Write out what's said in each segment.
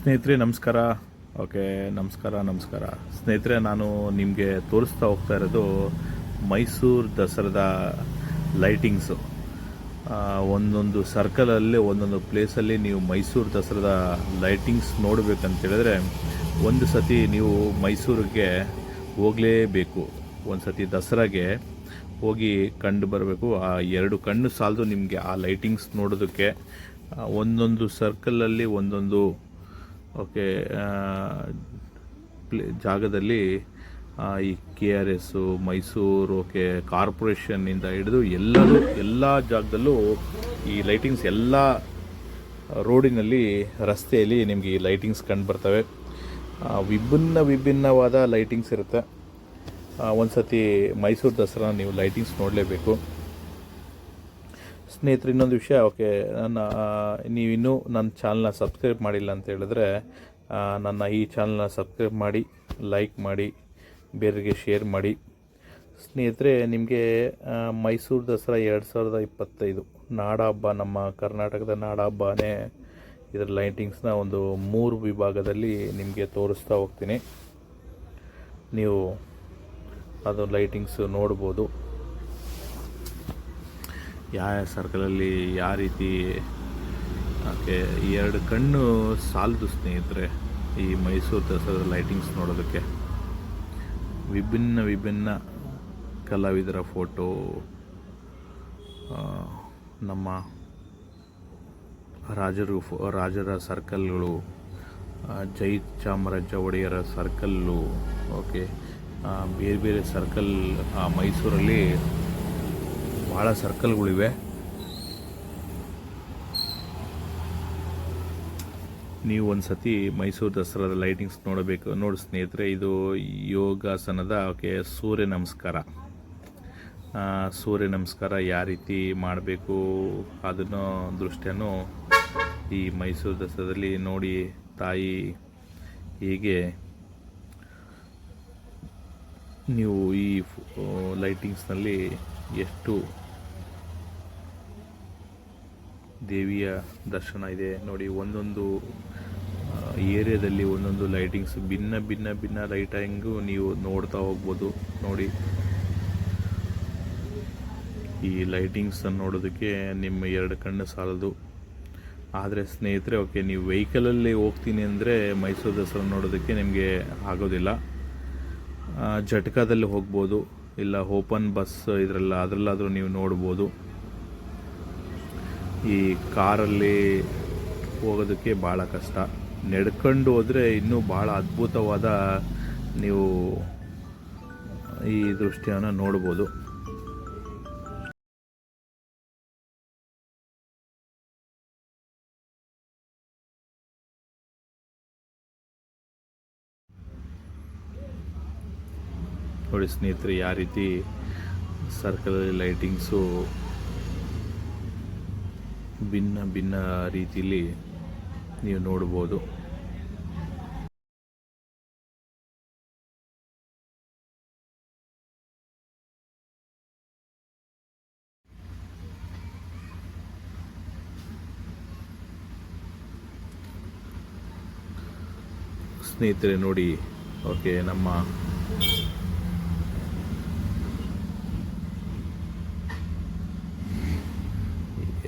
ಸ್ನೇಹಿತರೆ, ನಮಸ್ಕಾರ. ಓಕೆ, ನಮಸ್ಕಾರ ನಮಸ್ಕಾರ. ಸ್ನೇಹಿತರೆ, ನಾನು ನಿಮಗೆ ತೋರಿಸ್ತಾ ಹೋಗ್ತಾ ಇರೋದು ಮೈಸೂರು ದಸರಾದ ಲೈಟಿಂಗ್ಸು ಒಂದೊಂದು ಸರ್ಕಲಲ್ಲಿ ಒಂದೊಂದು ಪ್ಲೇಸಲ್ಲಿ ನೀವು ಮೈಸೂರು ದಸರಾದ ಲೈಟಿಂಗ್ಸ್ ನೋಡಬೇಕಂತೇಳಿದ್ರೆ, ಒಂದು ಸತಿ ನೀವು ಮೈಸೂರಿಗೆ ಹೋಗಲೇಬೇಕು. ಒಂದು ಸತಿ ದಸರಾಗೆ ಹೋಗಿ ಕಂಡು ಬರಬೇಕು. ಆ ಎರಡು ಕಣ್ಣು ಸಾಲದು ನಿಮಗೆ ಆ ಲೈಟಿಂಗ್ಸ್ ನೋಡೋದಕ್ಕೆ ಒಂದೊಂದು ಸರ್ಕಲಲ್ಲಿ ಒಂದೊಂದು ಓಕೆ ಜಾಗದಲ್ಲಿ ಈ K R S, Mysuru, okay ಕಾರ್ಪೊರೇಷನ್ನಿಂದ ಹಿಡಿದು ಎಲ್ಲರೂ, ಎಲ್ಲ ಜಾಗದಲ್ಲೂ ಈ ಲೈಟಿಂಗ್ಸ್ ಎಲ್ಲ ರೋಡಿನಲ್ಲಿ, ರಸ್ತೆಯಲ್ಲಿ ನಿಮಗೆ ಈ ಲೈಟಿಂಗ್ಸ್ ಕಂಡು ಬರ್ತವೆ. ವಿಭಿನ್ನ ವಿಭಿನ್ನವಾದ ಲೈಟಿಂಗ್ಸ್ ಇರುತ್ತೆ. ಒಂದು ಸತಿ ಮೈಸೂರು ದಸರಾ ನೀವು ಲೈಟಿಂಗ್ಸ್ ನೋಡಲೇಬೇಕು. ಸ್ನೇಹಿತರೆ, ಇನ್ನೊಂದು ವಿಷಯ. ಓಕೆ, ನನ್ನ ನೀವು ನೀವಿನ್ನೂ ನನ್ನ ಚಾನಲ್ನ ಸಬ್ಸ್ಕ್ರೈಬ್ ಮಾಡಿಲ್ಲ ಅಂತ ಹೇಳಿದ್ರೆ ನನ್ನ ಈ ಚಾನಲ್ನ ಸಬ್ಸ್ಕ್ರೈಬ್ ಮಾಡಿ, ಲೈಕ್ ಮಾಡಿ ಬೇರೆಗೆ ಶೇರ್ ಮಾಡಿ. ಸ್ನೇಹಿತರೆ, ನಿಮಗೆ ಮೈಸೂರು ದಸರಾ ಎರಡು ಸಾವಿರದ ಇಪ್ಪತ್ತೈದು ನಾಡ ಹಬ್ಬ ನಮ್ಮ ಕರ್ನಾಟಕದ ನಾಡ ಹಬ್ಬನೇ ಇದರ ಲೈಟಿಂಗ್ಸ್ನ ಒಂದು ಮೂರು ವಿಭಾಗದಲ್ಲಿ ನಿಮಗೆ ತೋರಿಸ್ತಾ ಹೋಗ್ತೀನಿ. ನೀವು ಅದು ಲೈಟಿಂಗ್ಸ್ ನೋಡ್ಬೋದು. ಯಾವ ಸರ್ಕಲಲ್ಲಿ ಯಾವ ರೀತಿ ಓಕೆ ಎರಡು ಕಣ್ಣು ಸಾಲದು ಸ್ನೇಹಿತರೆ ಈ ಮೈಸೂರು ದಸರಾ ಲೈಟಿಂಗ್ಸ್ ನೋಡೋದಕ್ಕೆ. ವಿಭಿನ್ನ ವಿಭಿನ್ನ ಕಲಾವಿದರ ಫೋಟೋ ನಮ್ಮ ರಾಜರು, ರಾಜರ ಸರ್ಕಲ್ಗಳು ಜೈ ಚಾಮರಾಜ ಒಡೆಯರ ಸರ್ಕಲ್ಲು ಓಕೆ ಬೇರೆ ಬೇರೆ ಸರ್ಕಲ್ ಮೈಸೂರಲ್ಲಿ ಭಾಳ ಸರ್ಕಲ್ಗಳಿವೆ. ನೀವು ಒಂದು ಸತಿ ಮೈಸೂರು ದಸರಾದ ಲೈಟಿಂಗ್ಸ್ ನೋಡಬೇಕು. ನೋಡಿ ಸ್ನೇಹಿತರೆ, ಇದು ಯೋಗಾಸನದ ಓಕೆ ಸೂರ್ಯ ನಮಸ್ಕಾರ. ಸೂರ್ಯ ನಮಸ್ಕಾರ ಯಾವ ರೀತಿ ಮಾಡಬೇಕು ಅದನ್ನು ದೃಷ್ಟಿಯನ್ನು ಈ ಮೈಸೂರು ದಸರಾದಲ್ಲಿ ನೋಡಿ ತಾಯಿ ಹೀಗೆ ನೀವು ಈ ಲೈಟಿಂಗ್ಸ್ನಲ್ಲಿ ಎಷ್ಟು ದೇವಿಯ ದರ್ಶನ ಇದೆ. ನೋಡಿ, ಒಂದೊಂದು ಏರಿಯಾದಲ್ಲಿ ಒಂದೊಂದು ಲೈಟಿಂಗ್ಸ್ ಭಿನ್ನ ಭಿನ್ನ ಭಿನ್ನ ಲೈಟಿಂಗು ನೀವು ನೋಡ್ತಾ ಹೋಗ್ಬೋದು. ನೋಡಿ, ಈ ಲೈಟಿಂಗ್ಸ್ ನೋಡೋದಕ್ಕೆ ನಿಮ್ಮ ಎರಡು ಕಣ್ಣು ಸಾಲದು. ಆದರೆ ಸ್ನೇಹಿತರೆ ಓಕೆ ನೀವು ವೆಹಿಕಲಲ್ಲಿ ಹೋಗ್ತೀನಿ ಅಂದರೆ ಮೈಸೂರು ದಸರಾ ನೋಡೋದಕ್ಕೆ ನಿಮಗೆ ಆಗೋದಿಲ್ಲ. ಜಟ್ಕಾದಲ್ಲಿ ಹೋಗ್ಬೋದು, ಇಲ್ಲ ಓಪನ್ ಬಸ್ ಇದರಲ್ಲ, ಅದರಲ್ಲಾದರೂ ನೀವು ನೋಡ್ಬೋದು. ಈ ಕಾರಲ್ಲಿ ಹೋಗೋದಕ್ಕೆ ಭಾಳ ಕಷ್ಟ. ನಡ್ಕೊಂಡು ಹೋದರೆ ಇನ್ನೂ ಭಾಳ ಅದ್ಭುತವಾದ ನೀವು ಈ ದೃಷ್ಟಿಯನ್ನು ನೋಡ್ಬೋದು. ನೋಡಿ ಸ್ನೇಹಿತರೆ, ಯಾವ ರೀತಿ ಸರ್ಕಲಲ್ಲಿ ಲೈಟಿಂಗ್ಸು ಭಿನ್ನ ಭಿನ್ನ ರೀತಿಯಲ್ಲಿ ನೀವು ನೋಡ್ಬೋದು. ಸ್ನೇಹಿತರೆ ನೋಡಿ ಓಕೆ ನಮ್ಮ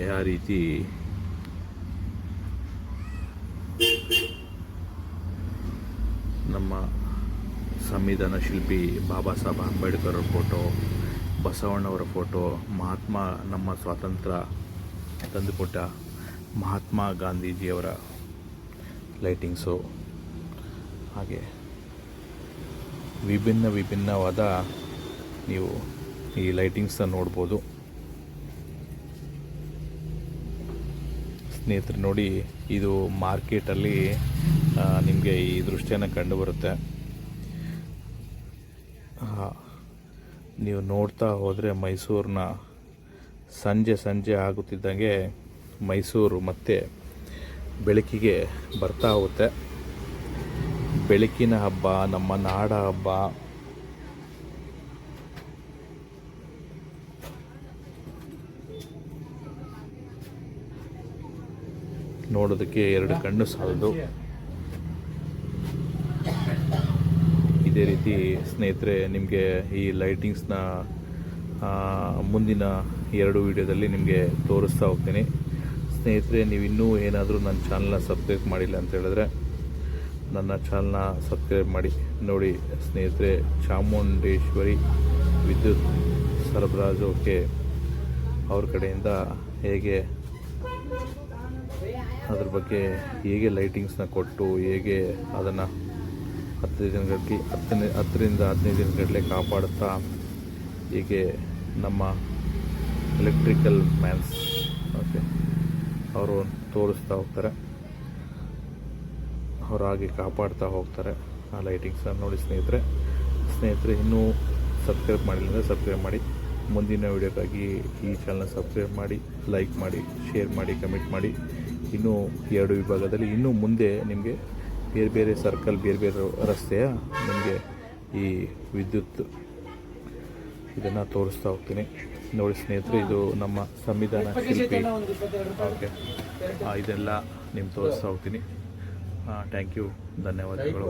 ಯಾವ ರೀತಿ ನಮ್ಮ ಸಂವಿಧಾನ ಶಿಲ್ಪಿ ಬಾಬಾ ಸಾಹೇಬ್ ಅಂಬೇಡ್ಕರ್ ಅವ್ರ ಫೋಟೋ ಬಸವಣ್ಣವರ ಫೋಟೋ, ಮಹಾತ್ಮ, ನಮ್ಮ ಸ್ವಾತಂತ್ರ್ಯ ತಂದುಕೊಟ್ಟ ಮಹಾತ್ಮ ಗಾಂಧೀಜಿಯವರ ಲೈಟಿಂಗ್ಸು. ಹಾಗೆ ವಿಭಿನ್ನ ವಿಭಿನ್ನವಾದ ನೀವು ಈ ಲೈಟಿಂಗ್ಸನ್ನ ನೋಡ್ಬೋದು. ಸ್ನೇಹಿತರೆ ನೋಡಿ ಇದು ಮಾರ್ಕೆಟಲ್ಲಿ ನಿಮಗೆ ಈ ದೃಷ್ಟಿಯನ್ನು ಕಂಡು ಬರುತ್ತೆ ನೀವು ನೋಡ್ತಾ ಹೋದರೆ ಮೈಸೂರಿನ ಸಂಜೆ ಸಂಜೆ ಆಗುತ್ತಿದ್ದಂಗೆ ಮೈಸೂರು ಮತ್ತೆ ಬೆಳಕಿಗೆ ಬರ್ತಾ ಹೋಗುತ್ತೆ. ಬೆಳಕಿನ ಹಬ್ಬ, ನಮ್ಮ ನಾಡ ಹಬ್ಬ ನೋಡೋದಕ್ಕೆ ಎರಡು ಕಣ್ಣು ಸಾಲದು. ಇದೇ ರೀತಿ ಸ್ನೇಹಿತರೆ, ನಿಮಗೆ ಈ ಲೈಟಿಂಗ್ಸ್ನ ಮುಂದಿನ ಎರಡು ವಿಡಿಯೋದಲ್ಲಿ ನಿಮಗೆ ತೋರಿಸ್ತಾ ಹೋಗ್ತೀನಿ. ಸ್ನೇಹಿತರೆ ನೀವು ಇನ್ನೂ ಏನಾದರೂ ನನ್ನ ಚಾನಲ್ನ ಸಬ್ಸ್ಕ್ರೈಬ್ ಮಾಡಿಲ್ಲ ಅಂತ ಹೇಳಿದ್ರೆ, ನನ್ನ ಚಾನಲ್ನ ಸಬ್ಸ್ಕ್ರೈಬ್ ಮಾಡಿ. ನೋಡಿ ಸ್ನೇಹಿತರೆ, ಚಾಮುಂಡೇಶ್ವರಿ ವಿದ್ಯುತ್ ಸರಬರಾಜೋಕ್ಕೆ ಅವ್ರ ಕಡೆಯಿಂದ ಹೇಗೆ ಅದ್ರ ಬಗ್ಗೆ ಹೇಗೆ ಲೈಟಿಂಗ್ಸ್ನ ಕೊಟ್ಟು ಹೇಗೆ ಅದನ್ನು ಹತ್ತು ದಿನಗಳಿಗೆ ಹತ್ತನೇ, ಹತ್ತರಿಂದ ಹದಿನೈದು ದಿನಗಟ್ಟಲೆ ಕಾಪಾಡುತ್ತಾ ಹೀಗೆ ನಮ್ಮ ಎಲೆಕ್ಟ್ರಿಕಲ್ ಮ್ಯಾನ್ಸ್ ಓಕೆ ಅವರು ತೋರಿಸ್ತಾ ಹೋಗ್ತಾರೆ. ಅವರು ಹಾಗೆ ಕಾಪಾಡ್ತಾ ಹೋಗ್ತಾರೆ ಆ ಲೈಟಿಂಗ್ಸನ್ನು ನೋಡಿ ಸ್ನೇಹಿತರೆ. ಸ್ನೇಹಿತರೆ, ಇನ್ನೂ ಸಬ್ಸ್ಕ್ರೈಬ್ ಮಾಡಿಲ್ಲ ಅಂದರೆ ಸಬ್ಸ್ಕ್ರೈಬ್ ಮಾಡಿ. ಮುಂದಿನ ವೀಡಿಯೋಕ್ಕಾಗಿ ಈ ಚಾನಲ್ನ ಸಬ್ಸ್ಕ್ರೈಬ್ ಮಾಡಿ ಲೈಕ್ ಮಾಡಿ ಶೇರ್ ಮಾಡಿ ಕಮೆಂಟ್ ಮಾಡಿ. ಇನ್ನೂ ಎರಡು ವಿಭಾಗದಲ್ಲಿ ಇನ್ನೂ ಮುಂದೆ ನಿಮಗೆ ಬೇರೆ ಬೇರೆ ಸರ್ಕಲ್ ಬೇರೆ ಬೇರೆ ರಸ್ತೆಯ ನಿಮಗೆ ಈ ವಿದ್ಯುತ್ ಇದನ್ನು ತೋರಿಸ್ತಾ ಹೋಗ್ತೀನಿ. ನೋಡಿ ಸ್ನೇಹಿತರೆ ಇದು ನಮ್ಮ ಸಂವಿಧಾನ ಶಿಲ್ಪಿ. ಓಕೆ. ಇದೆಲ್ಲ ನಿಮ್ಗೆ ತೋರಿಸ್ತಾ ಹೋಗ್ತೀನಿ. Thank you. ಧನ್ಯವಾದಗಳು